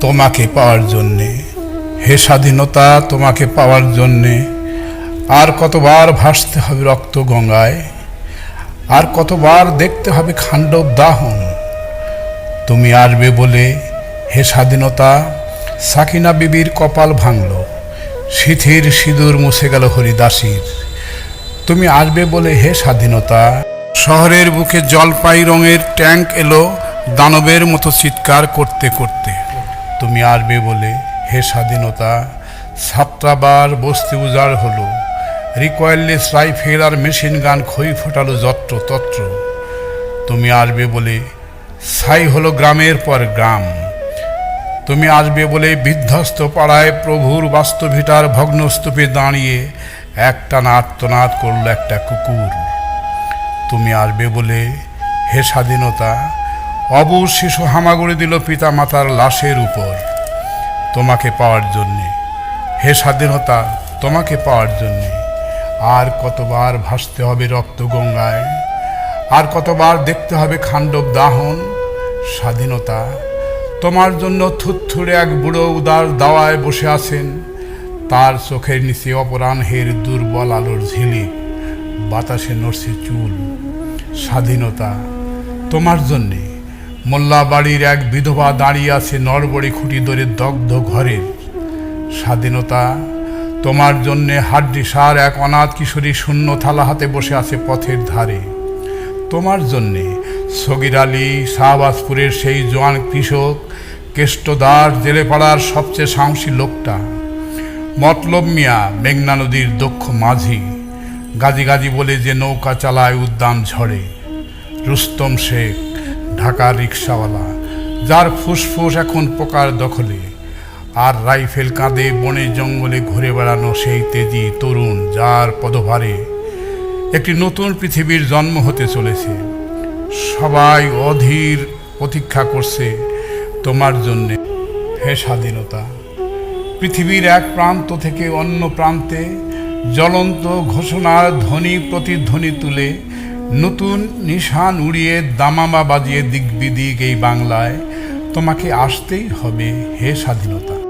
তোমাকে পাওয়ার জন্যে। হে স্বাধীনতা, তোমাকে পাওয়ার জন্যে। আর কতবার ভাসতে হবে রক্ত গঙ্গায়। আর কতবার দেখতে হবে খাণ্ডব দাহন তুমি আসবে বলে, হে স্বাধীনতা, সাকিনা বিবির কপাল ভাঙল। শিথির সিঁদুর মুছে গেল হরিদাসীর। তুমি আসবে বলে, হে স্বাধীনতা, শহরের বুকে জলপাই রঙের ট্যাঙ্ক এলো। দানবের মতো চিৎকার করতে করতে তুমি আসবে বলে, হে স্বাধীনতা, ছাত্রাবার বস্তি উজাড় হলো। রিকয়েললেস রাইফেল আর মেশিন গান খই ফোটালো যত্র তত্র। তুমি আসবে বলে, ছাই হলো গ্রামের পর গ্রাম। তুমি আসবে বলে, বিধ্বস্ত পাড়ায় প্রভুর বাস্তভিটার ভগ্নস্তূপে দাঁড়িয়ে একটা আত্মনাদ করল একটা কুকুর। তুমি আসবে বলে, হে স্বাধীনতা অবুজ শিশু হামাগুড়ি দিল পিতা মাতার লাশের উপর। তোমাকে পাওয়ার জন্যে। হে স্বাধীনতা, তোমাকে পাওয়ার জন্যে। আর কতবার ভাসতে হবে রক্ত গঙ্গায়। আর কতবার দেখতে হবে খাণ্ডব দাহন। স্বাধীনতা, তোমার জন্য থুত্থুরে এক বুড়ো উদার দাওয়ায় বসে আছেন। তার চোখের নিচে অপরাহ্নের দুর্বল আলোর ঝিলিক বাতাসে নড়ছে চুল। স্বাধীনতা, তোমার জন্যে। মোল্লা বাড়ির এক বিধবা দাঁড়িয়ে আছে নরবড়ি খুঁটি ধরে দগ্ধ ঘরের স্বাধীনতা, তোমার জন্যে হাড্ডি সার এক অনাথ কিশোরী শূন্য থালা হাতে বসে আছে পথের ধারে। তোমার জন্যে সগির আলী, শাহবাজপুরের সেই জোয়ান কৃষক, কেষ্টদার জেলেপাড়ার সবচেয়ে সাহসী লোকটা। মতলব মিয়া, মেঘনা নদীর দক্ষ মাঝি। গাজি গাজি বলে যে নৌকা চালায় উদ্যান ঝড়ে। রুস্তম শেখ ঢাকার রিক্সাওয়ালা, যার ফুসফুস এখন পোকার দখলে। আর রাইফেল কাঁধে বনে জঙ্গলে ঘুরে বেড়ানো সেই তেজি তরুণ, যার পদভারে একটি নতুন পৃথিবীর জন্ম হতে চলেছে। সবাই অধীর প্রতীক্ষা করছে তোমার জন্যে হে স্বাধীনতা। পৃথিবীর এক প্রান্ত থেকে অন্য প্রান্তে জ্বলন্ত ঘোষণার ধ্বনি প্রতিধ্বনি তুলে নতুন নিশান উড়িয়ে দামামা বাজিয়ে দিক বিদিক এই বাংলায়। তোমাকে আসতেই হবে হে স্বাধীনতা।